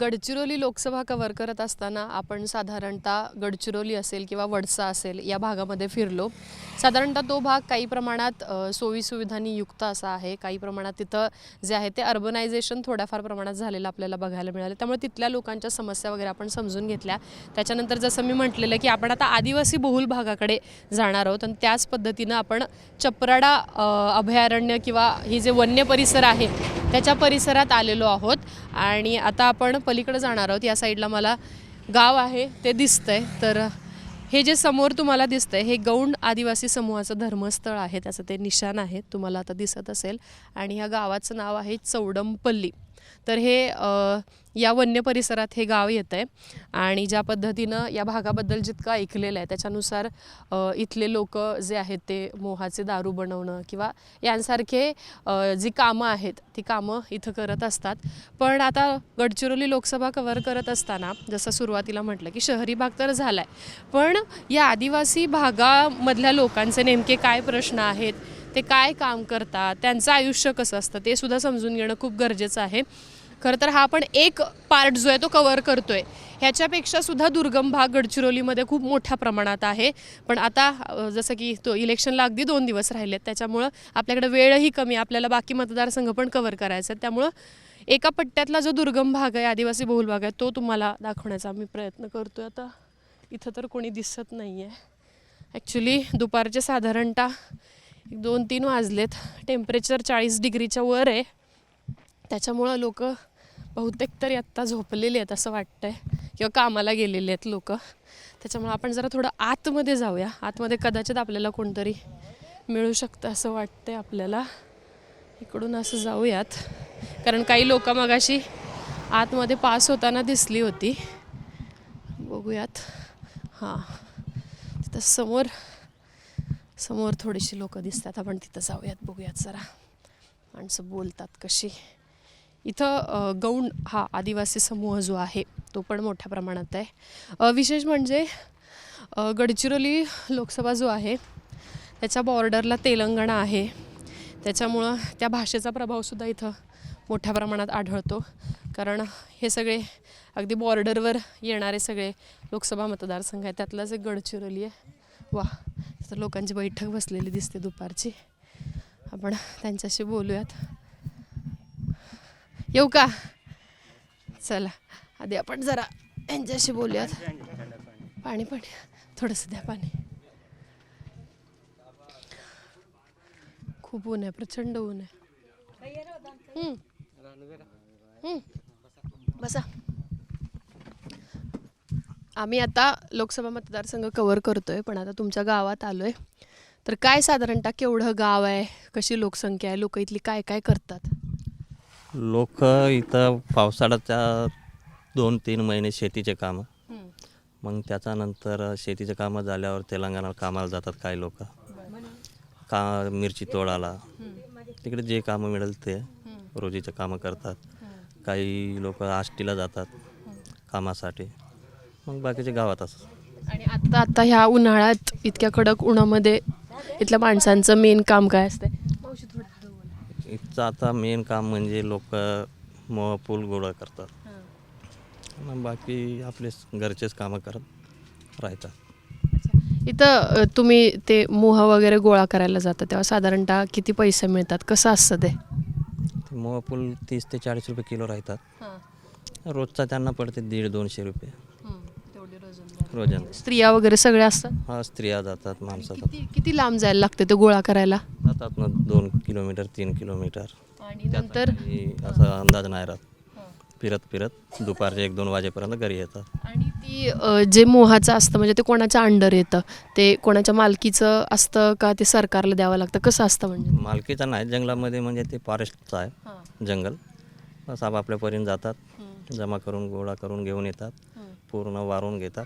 Gadchiroli Lok Sabha cover करत असताना आपण साधारणतः गडचिरोली असेल किंवा वडसा असेल या भागामध्ये फिरलो. साधारणतः तो भाग काही प्रमाणात सोयीसुविधांनी युक्त असा आहे. काही प्रमाणात तिथं जे आहे ते अर्बनायझेशन थोड्याफार प्रमाणात झालेलं आपल्याला बघायला मिळालं. त्यामुळे तिथल्या लोकांच्या समस्या वगैरे आपण समजून घेतल्या. त्याच्यानंतर जसं मी म्हटलेलं की आपण आता आदिवासी बहुल भागाकडे जाणार आहोत आणि त्याच पद्धतीनं आपण चपराडा अभयारण्य किंवा ही जे वन्य परिसर आहे त्याच्या परिसरात आलेलो आहोत. आणि आता आपण पलीकडे जाणार आहोत. या साईडला मला गाव आहे ते दिसतंय. तर हे जे समोर तुम्हाला दिसतंय हे गौंड आदिवासी समूहाचं धर्मस्थळ आहे. त्याचं ते निशाण आहे. तुम्हाला आता दिसत असेल. आणि ह्या गावाचं नाव आहे चौडमपल्ली तर हे या वन्य परिसरात हे गाव येतं आहे आणि ज्या पद्धतीनं या भागाबद्दल जितकं ऐकलेलं आहे त्याच्यानुसार इथले लोक जे आहेत ते मोहाचे दारू बनवणं किंवा यांसारखे जी कामं आहेत ती कामं इथं करत असतात. पण आता गडचिरोली लोकसभा कव्हर करत असताना जसं सुरुवातीला म्हटलं की शहरी भाग तर झाला आहे पण या आदिवासी भागामधल्या लोकांचे नेमके काय प्रश्न आहेत? ते काय काम करतात त्यांचं आयुष्य कसं असतं ते सुद्धा समजून घेणं खूप गरजेचं आहे. खरं तर हा आपण एक पार्ट जो आहे तो कवर करतोय. ह्याच्यापेक्षा सुद्धा दुर्गम भाग गडचिरोलीमध्ये खूप मोठ्या प्रमाणात आहे. पण आता जसं की तो इलेक्शनला अगदी दोन दिवस राहिलेत त्याच्यामुळं आपल्याकडे वेळही कमी आपल्याला बाकी मतदारसंघ पण कवर करायचा आहेत त्यामुळं एका पट्ट्यातला जो दुर्गम भाग आहे आदिवासी बहुल भाग आहे तो तुम्हाला दाखवण्याचा मी प्रयत्न करतो आता इथं तर कोणी दिसत नाही आहे ॲक्च्युली दुपारचे साधारणतः दोन तीन वाजलेत. टेम्परेचर चाळीस डिग्रीच्या वर आहे. त्याच्यामुळं लोक बहुतेक तरी आत्ता झोपलेले आहेत असं वाटतंय. किंवा कामाला गेलेले आहेत लोक. त्याच्यामुळं आपण जरा थोडं आतमध्ये जाऊया. आतमध्ये कदाचित आपल्याला कोणतरी मिळू शकतं असं वाटतंय आपल्याला. इकडून असं जाऊयात. कारण काही लोक मगाशी आतमध्ये पास होताना दिसली होती. बघूयात. हां. तिथं समोर समोर थोडीशी लोक दिसतात. आपण तिथं जाऊयात बघूयात जरा. माणसं बोलतात कशी. इथं गौंड हा आदिवासी समूह जो आहे तो पण मोठ्या प्रमाणात आहे. विशेष म्हणजे गडचिरोली लोकसभा जो आहे त्याच्या बॉर्डरला तेलंगणा आहे. त्याच्यामुळं त्या भाषेचा प्रभावसुद्धा इथं मोठ्या प्रमाणात आढळतो. कारण हे सगळे अगदी बॉर्डरवर येणारे सगळे लोकसभा मतदारसंघ आहे त्यातलाच एक गडचिरोली आहे वा तर लोकांची बैठक बसलेली दिसते दुपारची. आपण त्यांच्याशी बोलूयात. येऊ का? चला आधी आपण जरा यांच्याशी बोलूयात. पाणी पाणी. थोडंसं द्या पाणी. खूप ऊन आहे प्रचंड ऊन आहे. बसा. आम्ही आता लोकसभा मतदारसंघ कव्हर करतोय पण आता तुमच्या गावात आलोय. तर काय साधारणतः केवढं गाव आहे कशी लोकसंख्या आहे लोक इथली काय काय करतात? लोक इथं पावसाळ्याच्या दोन तीन महिने शेतीचे कामं. मग त्याच्यानंतर शेतीचे कामं झाल्यावर तेलंगणाला कामाला जातात काही लोक. का मिरची तोडायला. तिकडे जे कामं मिळेल ते रोजीचे कामं करतात. काही लोक आष्टीला जातात कामासाठी. मग बाकीचे गावात असतात आणि आता आता ह्या उन्हाळ्यात इतक्या कडक उन्हामध्ये इथल्या माणसांचं मेन काम काय असतंय. इथचं आता मेन काम म्हणजे लोक मोह पूल गोळा करतात. बाकी आपले घरचेच कामं करत राहतात. इथं अ, तुम्ही ते मोह वगैरे गोळा करायला जाता तेव्हा साधारणतः किती पैसे मिळतात? कसं असतं ते? ते मोह पूल तीस ते चाळीस रुपये किलो राहतात. रोजचा त्यांना पडते दीड दोनशे रुपये. रोजन स्त्रिया वगैरे सगळे असतात? हा स्त्रिया जातात माणसं जातात. किती किती लांब जायला लागते ते गोळा करायला? जातात ना दोन किलोमीटर तीन किलोमीटर. आणि नंतर? असा अंदाज नाही राहत. फिरत फिरत दुपारचे एक दोन वाजेपर्यंत घरी येतात. आणि ती अ, जे मोहाचं असतं म्हणजे ते कोणाच्या अंडर येतं? ते कोणाच्या मालकीचं असतं का ते सरकारला द्यावं लागतं? कसं असतं म्हणजे? मालकीचा नाही जंगलामध्ये म्हणजे ते फॉरेस्टचं आहे जंगल. बस आपापल्या परीने जातात जमा करून गोळा करून घेऊन येतात. पूर्ण वारून घेतात.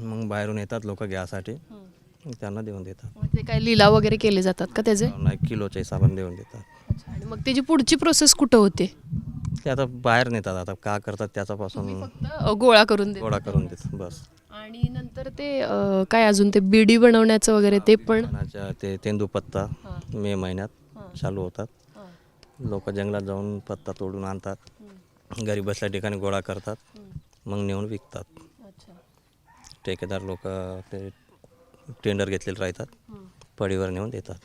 मग बाहेरून येतात लोक घ्यासाठी. त्यांना देऊन देतात. मग ते काय लिलाव वगैरे केले जातात का त्याचे? नाही किलोच्या हिसाबाने देऊन देतात. आणि मग त्याची पुढची प्रोसेस कुठं होते? ते आता बाहेर नेतात आता का करतात त्याच्यापासून फक्त गोळा करून गोळा करून देतात बस. आणि नंतर ते अ, काय अजून ते बिडी बनवण्याचं वगैरे ते पण? पानाच्या ते तेंदूपत्ता मे महिन्यात चालू होतात. लोक जंगलात जाऊन पत्ता तोडून आणतात. घरी बसल्या ठिकाणी गोळा करतात. मग नेऊन विकतात. अच्छा. ठेकेदार लोक ते टेंडर घेतलेले राहतात. पडीवर नेऊन देतात.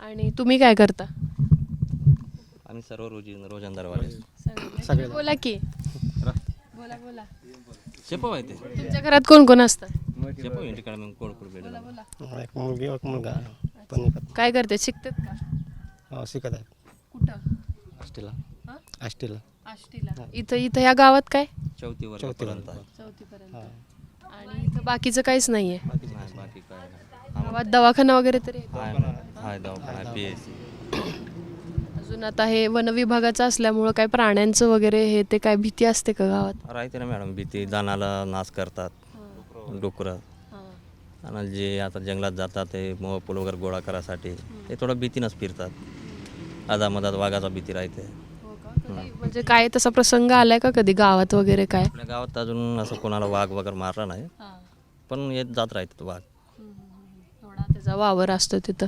आणि तुम्ही काय करता? आम्ही सर्व रोजी रोजंदारवाले. सगळे बोला की. बोला बोला. शेपव आहे ते. तुमच्या घरात कोण कोण असतं? शेपव आहे ठिकाणी मग कोडपूर बेड एक मुलगी एक मुलगा. पण काय करते? शिकतात का? हो, शिकत आहे कुठं? आष्टीला. हा? आष्टीला. आष्टीला. इथं इथं या गावात काय? चौथी वर्षापर्यंत आहे. चौथीपर्यंत. आणि इथं बाकीचं काहीच नाहीये. नाही, बाकी काय नाही. गावात दवाखाना वगैरे तरी आहे. ना, दवाखाना पी एस अजून आता हे वन विभागाचं असल्यामुळं काय प्राण्यांचं वगैरे हे ते काय भीती असते का गावात? राहते ना मॅडम भीती. दानाला नाश करतात. डुकरं. आणि जे आता जंगलात जातात ते मोहपूल वगैरे गोळा करायसाठी ते थोडं भीतीनंच फिरतात. अदामधात वाघाचा भीती राहते. म्हणजे काय तसा प्रसंग आलाय का कधी? गावात वगैरे काय? आपल्या गावात अजून असं कोणाला वाघ वगैरे मारला नाही. पण येत जात राहतात वाघ. थोडा त्याचा वावर असतो तिथं.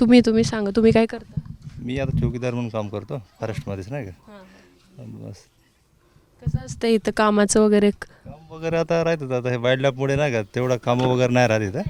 तुम्ही तुम्ही सांगा तुम्ही काय करता? मी आता चौकीदार म्हणून काम करतो फॉरेस्टमध्येच नाही का? बस. कसं असतं इथं कामाचं वगैरे? काम वगैरे आता राहतात आता हे वाईल्डलाईफमुळे नाही का? तेवढं कामं वगैरे नाही राहत इथं.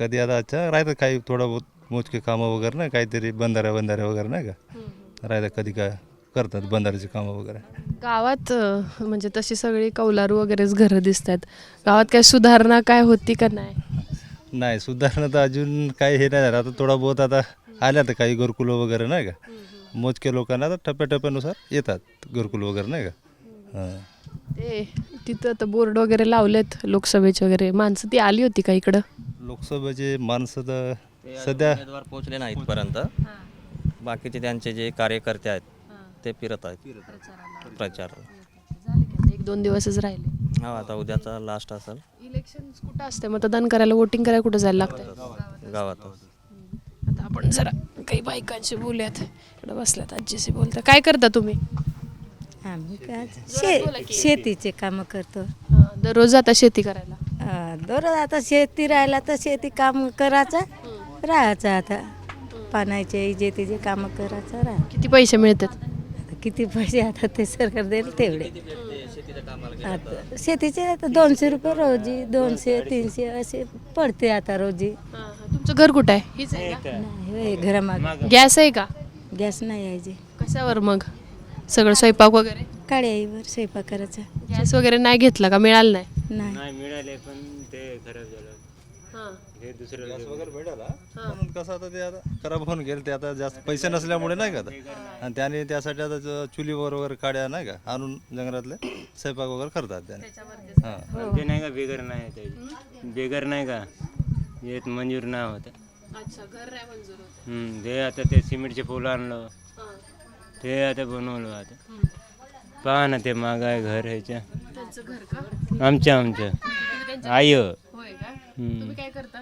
कधी आता अच्छा राहतात काही थोडं बहुत मोजके कामं वगैरे ना काहीतरी बंधाऱ्या बंधाऱ्या वगैरे नाही का? राहतात कधी काय. करतात बंधाऱ्याची कामं वगैरे. गावात अं, म्हणजे तशी सगळी कौलारू वगैरेच घरं दिसत आहेत गावात काय सुधारणा काय होती का नाही? नाही सुधारणा तर अजून काही हे नाही झालं. आता थोडा बहुत आता आल्या तर काही घरकुलं वगैरे नाही का? मोजके लोकांना आता टप्प्याटप्प्यानुसार येतात घरकुल वगैरे नाही का? हां. ते तिथं आता बोर्ड वगैरे लावलेत लोकसभेचे वगैरे. माणसं ती आली होती का इकडं? लोकसभेचे माणसं तर सध्या उमेदवार पोहोचले नाही इथपर्यंत. बाकीचे त्यांचे जे कार्यकर्ते आहेत ते फिरत आहेत. प्रचार एक दोन दिवसच राहिले. हा आता उद्याचा लास्ट असेल. इलेक्शन कुठं असते? मतदान करायला वोटिंग करायला कुठं जायला लागतं गावातच. आता आपण जरा काही बायकांशी बोलूयात. इकडं बसल्यात आजीशी बोलता काय करता तुम्ही? आम्ही काय शे शेतीचे कामं करतो. हां, दररोज जाता शेती करायला? हा, दररोज आता शेती राहिला तर शेती काम करायचं राहायचं आता. पाण्याचे जे तिचे कामं करायचं राहा किती पैसे मिळतात? आता किती पैसे आता ते सरकार देईल तेवढे. आता शेतीचे आता दोनशे रुपये रोजी दोनशे तीनशे असे पडते आता रोजी. तुमचं घर कुठं आहे? हीच आहे का? नाही घरामाग. गॅस आहे का? गॅस नाही यायचे कशावर मग? सगळं स्वयंपाक वगैरे? काड्याईवर स्वयंपाक करायचा. गॅस वगैरे नाही घेतला का? मिळालं नाही? नाही. मिळाले पण ते खराब झालं. हे दुसरं गॅस वगैरे भेटायला पण कसं आता ते आता खराब होऊन गेले ते आता जास्त पैसे नसल्यामुळे नाही का आता? आणि त्याने त्यासाठी आता ज- चुलीवर वगैरे काड्या नाही का आणून जंगलातले स्वयंपाक वगैरे करतात त्याने. हां. ते नाही का बेगर नाही त्याची बेगर नाही का? येत मंजूर नाही होत. अच्छा घर नाही मंजूर होत. हम्म, ते आता ते सिमेंटचे फुलं आणलं. ते आता बनवलं आता. पहा ना ते मागाय घर ह्याच्या. त्यांचं घर का? आमच्या आमच्या. आय होय का? हम्म. तुम्ही काय करता?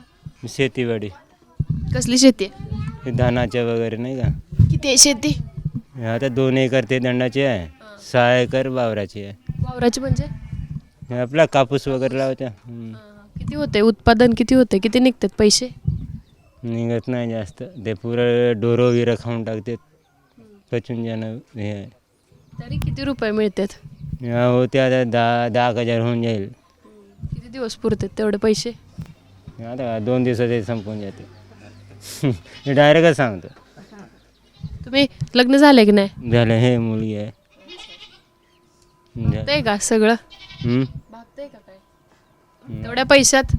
शेतीवाडी. कसली शेती? आहे हे धानाच्या वगैरे नाही का? किती आहे शेती? हे आता दोन एकर ते दंडाचे आहे. सहा एकर वावराची आहे. वावराची म्हणजे? हे आपला कापूस वगैरे लावत्या हम्म. किती होते? उत्पादन किती होते? किती निघतात पैसे? निघत नाही जास्त. ते पुरं डोरं विरं खाऊन टाकतात. पचून जाणं हे आहे. तरी किती रुपये मिळतात? हा, होते आता दहा दहा एक हजार होऊन जाईल. किती दिवस पुरतात तेवढे पैसे? आता दोन दिवसात संपून जाते. मी डायरेक्टच सांगतो. तुम्ही लग्न झाले की नाही? झालं हे मुलगी आहे. ते का सगळं? हम्म? भागतंय का काय? तेवढ्या पैशात?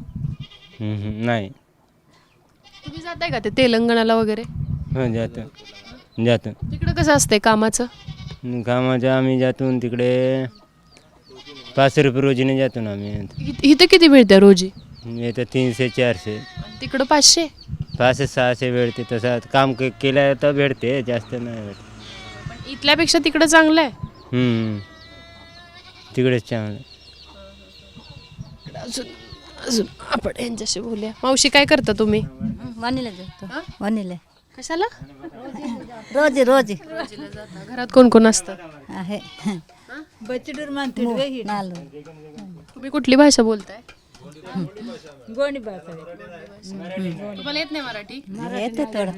हम्म, हम्म. नाही. तुम्ही जाताय का ते तेलंगणाला वगैरे? हो जातो. जातो. तिकडं कसं असतंय कामाचं? कामाचं आम्ही जातो तिकडे पाचशे रुपये रोजीने जातो ना आम्ही. इ- इथं किती मिळते रोजी? येतं तीनशे चारशे. तिकडं पाचशे? पाचशे सहाशे भेटते. तसं काम के केलं तर भेटते जास्त नाही भेटत. पण इथल्यापेक्षा तिकडं चांगलं आहे. हम्म. तिकडेच चांगलं अजून अजून आपण यांच्याशी बोलूया. मावशी काय करता तुम्ही? वनीला जातो वनीला. कशाला? रोजी रोजी. घरात कोण कोण असतं? आहे. बचडूर मानते नालो. तुम्ही कुठली भाषा बोलताय? गोणी भाषा तुम्हाला येत नाही मराठी? येते थोडं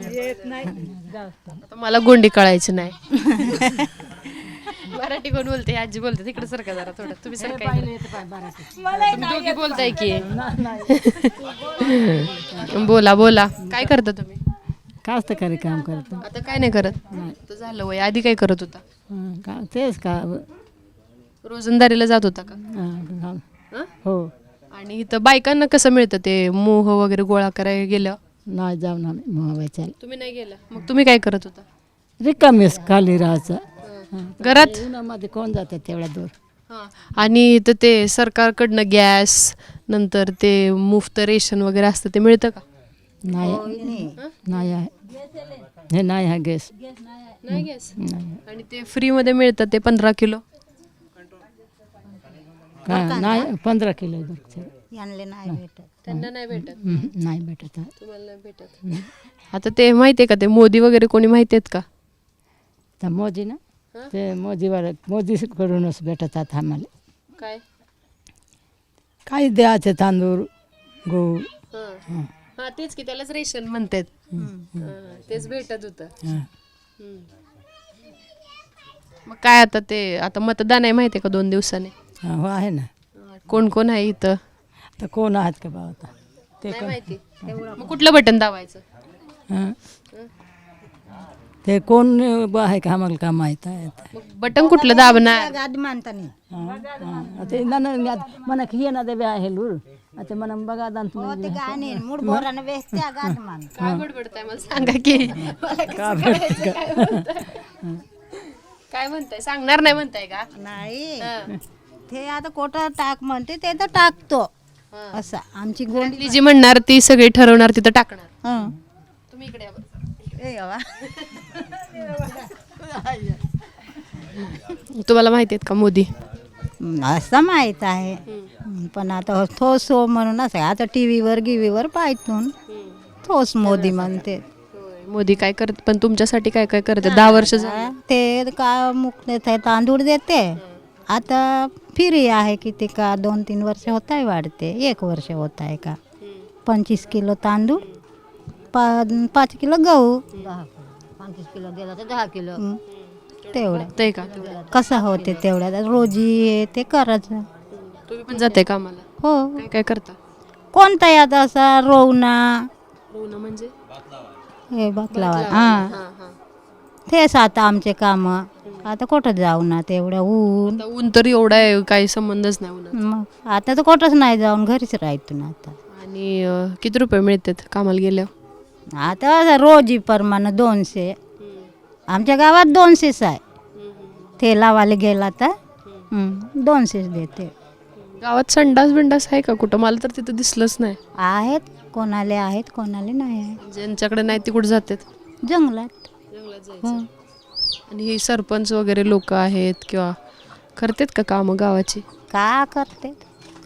आता मला गोंडी कळायची नाही. मराठी कोण बोलते? आजी बोलते. तिकडे सरका जरा थोडं. तुम्ही सरका इकडे. तुम्ही दोघी बोलताय की. बोला बोला. काय करता तुम्ही? कास्तकारी काम करतो? आता काय नाही करत. तर झालं वय. आधी काय करत होता? हं, का? तेच का? रोजंदारीला जात होता का? हं, हं. हं? हो आणि इथं बायकांना कसं मिळतं ते? मोह वगैरे गोळा करायला गेलं? नाही जाऊन आम्ही मोबाईल तुम्ही नाही गेला? मग तुम्ही काय करत होता? रिकामीच खाली राहायचं. हं. घरात? उन्हामध्ये कोण जातं तेवढ्या दूर. हां. आणि इथं ते सरकारकडनं गॅस नंतर ते मुफ्त रेशन वगैरे असतं ते मिळतं का? नाही. नाही. आहे. हे नाही आहे गॅस. नाही गॅस? नाही आणि ते फ्रीमध्ये मिळतं ते पंधरा किलो? का नाही पंधरा किलो दूर यांना नाही भेटत. त्यांना नाही. भेटत. नाही भेटत. तुम्हाला नाही भेटत. आता ते माहिती आहे का? ते मोदी वगैरे कोणी माहिती आहेत का? तर मोदी ना? ते मोदीवाले मोदीकडूनच भेटतात आम्हाला. काय? काही द्यायचे तांदूळ गहू. हा. तेच की त्यालाच रेशन म्हणतात. हां, तेच भेटत होतं. हं. मग काय आता ते आता मतदान आहे माहिती आहे का दोन दिवसाने? हा, हो आहे ना. कोण कोण आहे इथं? तर कोण आहात का बा आता? ते माहिती. कुठलं बटन दाबायचं? ते कोण आहे का? आम्हाला का माहीत आहे बटन कुठलं दाबणार? गाद मानतानी. ते की ये ना आहे लूर आता मना बघा दान हो, ते मूड सांगा की. काय म्हणताय? सांगणार नाही म्हणताय का? नाही. ते आता कोटा टाक म्हणते ते तर टाकतो. असं. आमची गोंडी ती जी म्हणणार ती सगळी ठरवणार तिथं टाकणार. हं. तुम्ही इकडे या बरं. ए बाबा. तुम्हाला माहिती आहेत का मोदी? असं माहीत आहे. पण आता थोस हो म्हणून असं आहे. आता टी व्हीवर गिवीवर पाहतून थोस मोदी म्हणते. मोदी काय करत पण तुमच्यासाठी काय काय करते? दहा वर्ष झाली. ते का मुकले ते तांदूळ देते. आता फिरी आहे किती का दोन तीन वर्ष होत आहे वाढते. एक वर्ष होत आहे का? पंचवीस किलो तांदूळ पा पाच किलो गहू. पंचवीस किलो गेला तर दहा किलो. हं. तेवढं. ते का? कसं होते तेवढ्या रोजी हे ते करायचं. तुम्ही पण जाते कामाला? हो. काय काय करता? कोणता यात असा? रोवणा. रोवणं म्हणजे? हे बकलावा हां. तेच आता आमचे काम. आता कुठं जाऊ ना तेवढ्या ऊन? आता ऊन तर एवढा आहे काही संबंधच नाही मग आता तर कुठंच नाही जाऊन घरीच राहतो ना आता. आणि अं, किती रुपये मिळतात कामाला गेल्यावर? आता असं रोजी प्रमाणे दोनशे. आमच्या गावात दोनशेच आहे. ते लावायला गेला तर हं, दोनशेच देते. गावात संडास बिंडास आहे का कुठं? मला तर तिथं दिसलंच नाही. आहेत कोणाले आहेत कोणाले नाही आहेत. ज्यांच्याकडे नाही ते कुठं जातात. जंगलात. हं. आणि हे सरपंच वगैरे लोक आहेत किंवा करतात का कामं गावाची? का करते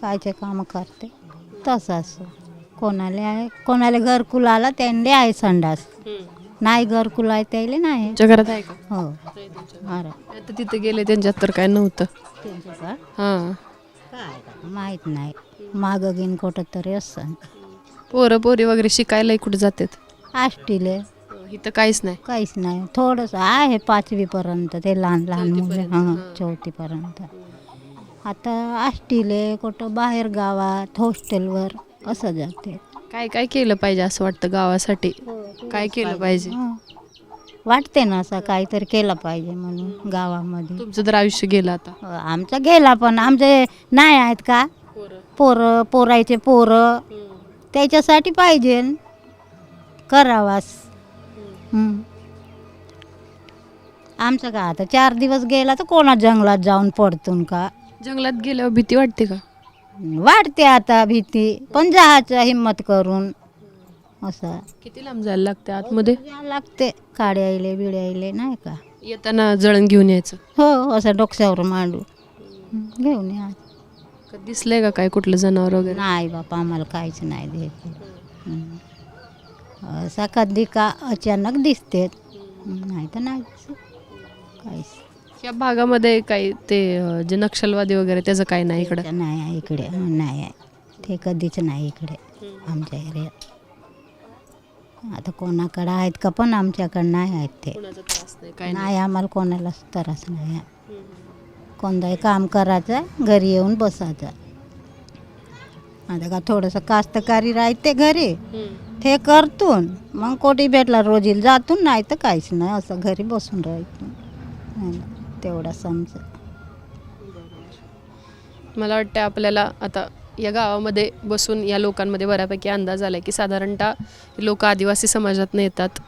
कायचे काम करते? तसं असं. कोणाले आहे कोणाला घरकुल आला त्यांना आहे संडास. नाही घरकुल आहे त्याला नाही. तुमच्या घरात आहे का? हो. अरे आता तिथे गेले त्यांच्यात तर काय नव्हतं. त्यांचं का? हां. काय माहीत नाही. मागं घेऊन कुठं तरी असं. पोरं पोरी वगैरे शिकायला कुठे जातात? आष्टीले. इथं काहीच नाही. काहीच नाही. थोडंसं आहे पाचवीपर्यंत ते लहान लहान मुलं हां चौथीपर्यंत. आता आष्टीले कुठं बाहेर गावात हॉस्टेलवर असं जाते. काय काय केलं पाहिजे असं वाटतं गावासाठी? काय केलं पाहिजे. हं. वाटते ना असं काहीतरी केलं पाहिजे म्हणून गावामध्ये. तुमचं तर आयुष्य गेलं आता. हो, आमचा गेला पण आमचे नाही आहेत का? पोरं. पोरायचे पोरं. त्याच्यासाठी पाहिजे. करावास. हं. आमचं का आता? चार दिवस गेला तर कोणा जंगलात जाऊन पडतून का? जंगलात गेल्यावर भीती वाटते का? वाटते आता भीती पण जायचं हिंमत करून असं. किती लांब जायला लागते आतमध्ये? जायला लागते काड्यायले बिड्यायले नाही का? येताना जळण घेऊन यायचं. हो असं डोक्यावर मांडू. हं, घेऊन या. कधी दिसलंय का काय कुठलं जनावर वगैरे? नाही बापा आम्हाला काहीच नाही द्यायचे असा कधी का अचानक दिसते. नाही तर नाही दिसत. काहीच. या भागामध्ये काही ते अं, जे नक्षलवादी वगैरे त्याचं काय नाही इकडं? नाही आहे इकडे. हं, नाही आहे. ते कधीच नाही इकडे आमच्या एरियात. आता कोणाकडे आहेत का पण आमच्याकडे नाही आहेत ते. कोणाचा त्रास नाही काय नाही. आम्हाला कोणालाच त्रास नाही आहे. कोणताही काम करायचं घरी येऊन बसायचं आता का थोडंसं कास्तकारी राहते घरी. ते करतून. मग कोटी भेटला रोजील जातून नाही तर काहीच नाही असं घरी बसून राहायचं. तेवढा समजा मला वाटतं आपल्याला आता या गावामध्ये बसून या लोकांमध्ये बऱ्यापैकी अंदाज आला की साधारणतः लोक आदिवासी समाजातनं येतात.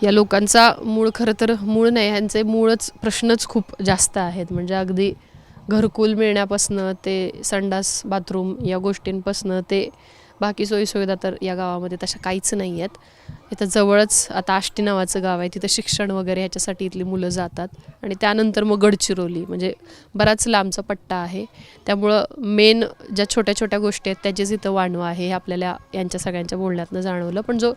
या लोकांचा मूळ खरं तर मूळ नाही ह्यांचे मूळच प्रश्नच खूप जास्त आहेत. म्हणजे अगदी घरकुल मिळण्यापासनं ते संडास बाथरूम या गोष्टींपासनं ते बाकी सोयीसुविधा तर या गावामध्ये तशा काहीच नाही आहेत इथं जवळच आता आष्टी नावाचं गाव आहे. तिथं शिक्षण वगैरे ह्याच्यासाठी इथली मुलं जातात. आणि त्यानंतर मग गडचिरोली म्हणजे बराच लांबचा पट्टा आहे. त्यामुळं मेन ज्या छोट्या छोट्या गोष्टी आहेत त्याचीच इथं वाणवं आहे हे आपल्याला यांच्या सगळ्यांच्या बोलण्यातनं जाणवलं. पण जो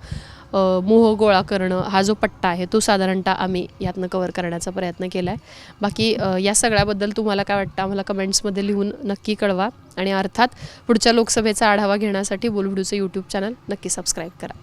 मोह गोळा करणं हा जो पट्टा आहे तो साधारणतः आम्ही यातनं कवर करण्याचा प्रयत्न केला आहे बाकी या सगळ्याबद्दल तुम्हाला काय वाटतं आम्हाला कमेंट्समध्ये लिहून नक्की कळवा. आणि अर्थात पुढच्या लोकसभेचा आढावा घेण्यासाठी बोलबुडूचं यूट्यूब चॅनल नक्की सबस्क्राईब करा.